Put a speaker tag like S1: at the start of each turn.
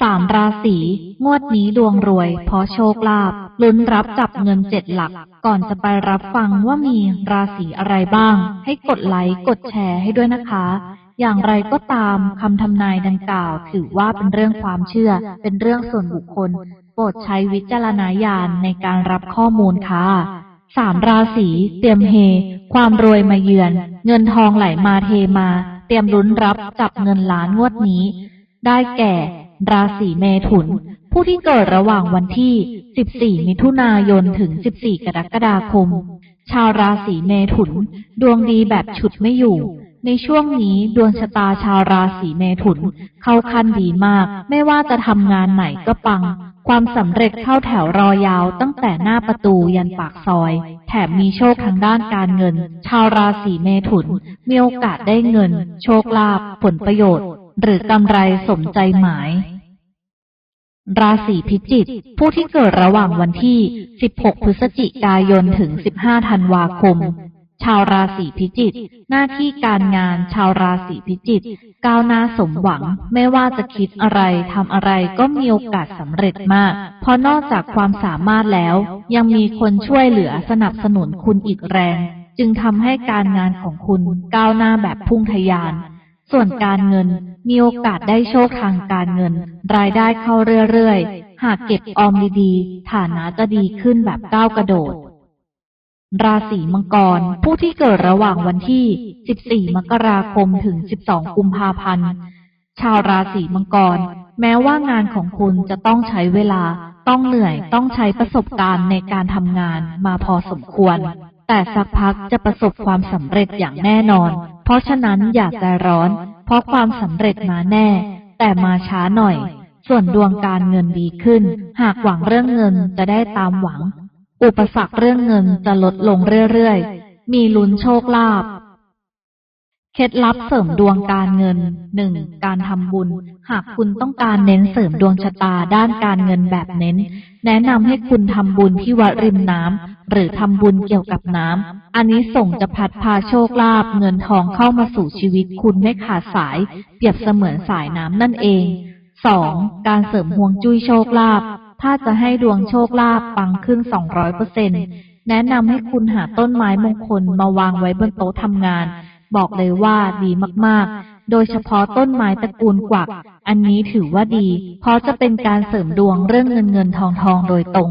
S1: สามราศีงวดนี้ดวงรวยเพราะโชคลาภลุ้นรับจับเงินเจ็ดหลัก ก่อนจะไปรับฟังว่ามีราศีอะไรบ้าง ให้กดไลค์กดแชร์ให้ด้วยนะคะ อย่างไรก็ตามคำทำนายดังกล่าว ถือว่าเป็นเรื่องความเชื่อ เป็นเรื่องส่วนบุคคล โปรดใช้วิจารณญาณในการรับข้อมูลค่ะสามราศีเตรียมเฮ ความรวยมาเยือน เงินทองไหลมาเทมา เตรียมลุ้นรับจับเงินล้านงวดนี้ ได้แก่ ราศีเมถุน ผู้ที่เกิดระหว่างวันที่ 14 มิถุนายนถึง 14 กรกฎาคม ชาวราศีเมถุน ดวงดีแบบฉุดไม่อยู่ ในช่วงนี้ดวงชะตาชาวราศีเมถุน เข้าขั้นดีมาก ไม่ว่าจะทำงานไหนก็ปัง ความสำเร็จเข้าแถวรอยาวตั้งแต่หน้าประตูยันปากซอย แถมมีโชคทางด้านการเงิน ชาวราศีเมถุน มีโอกาสได้เงิน โชคลาภผลประโยชน์หรือกำไรสมใจหมาย ราศีพิจิกผู้ที่เกิดระหว่างวันที่ 16 พฤศจิกายนถึง 15 ธันวาคม ชาวราศีพิจิกหน้าที่การงานชาวราศีพิจิกก้าวหน้าสมหวัง ไม่ว่าจะคิดอะไรทำอะไรก็มีโอกาสสำเร็จมาก เพราะนอกจากความสามารถแล้ว ยังมีคนช่วยเหลือสนับสนุนคุณอีกแรง จึงทำให้การงานของคุณก้าวหน้าแบบพุ่งทะยาน ส่วนการเงิน มีโอกาสได้โชคทางการเงิน รายได้เข้าเรื่อยๆ หากเก็บออมดีๆ ฐานะจะดีขึ้นแบบก้าวกระโดด ราศีมังกร ผู้ที่เกิดระหว่างวันที่ 14 มกราคมถึง 12 กุมภาพันธ์ ชาวราศีมังกร แม้ว่างานของคุณจะต้องใช้เวลา ต้องเหนื่อย ต้องใช้ประสบการณ์ในการทำงานมาพอสมควร แต่สักพักจะประสบความสำเร็จอย่างแน่นอน เพราะฉะนั้นอย่าใจร้อน ราะความสำเร็จมาแน่ แต่มาช้าหน่อย ส่วนดวงการเงินดีขึ้น หากหวังเรื่องเงินจะได้ตามหวัง อุปสรรคเรื่องเงินจะลดลงเรื่อยๆ มีลุ้นโชคลาภเคล็ดลับเสริมดวงการเงิน 1. การทำบุญ หากคุณต้องการเน้นเสริมดวงชะตาด้านการเงินแบบเน้น แนะนำให้คุณทำบุญที่วัดริมน้ำ หรือทำบุญเกี่ยวกับน้ำอันนี้ส่งจะพัดพาโชคลาภเงินทองเข้ามาสู่ชีวิตคุณไม่ขาดสาย เปรียบเสมือนสายน้ำนั่นเอง 2. การเสริมห่วงจุ้ยโชคลาภถ้าจะให้ดวงโชคลาภปังขึ้น 200%แนะนำให้คุณหาต้นไม้มงคลมาวางไว้บนโต๊ะทำงาน บอกเลยว่าดีมากๆ โดยเฉพาะต้นไม้ตระกูลกวัก อันนี้ถือว่าดี เพราะจะเป็นการเสริมดวงเรื่องเงินเงินทองทองโดยตรง